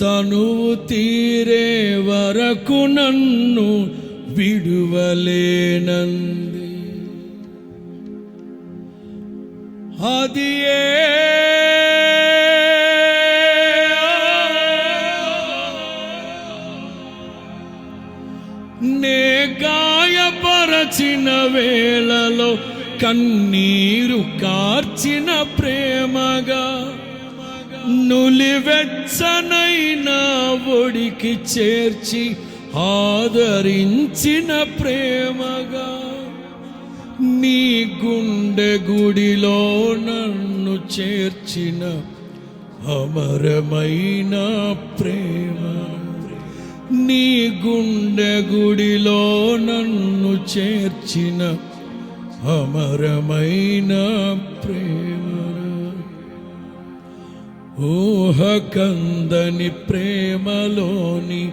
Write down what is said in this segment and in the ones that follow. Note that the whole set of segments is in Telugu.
తనువు తీరే వరకు నన్ను విడువలేనంది. అది ఏ నే గాయపరచిన వేళలో కన్నీరు కార్చిన ప్రేమగా నులివెచ్చనైన ఒడికి చేర్చి ఆదరించిన ప్రేమగా నీ గుండె గుడిలో నన్ను చేర్చిన అమరమైన ప్రేమ. నీ గుండె గుడిలో నన్ను చేర్చిన అమరమైన ప్రేమ. ఊహకందని ప్రేమలోని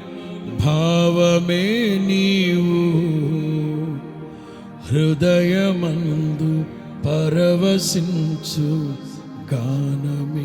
భావమే నీవు. హృదయమందు పరవశించు గానమే.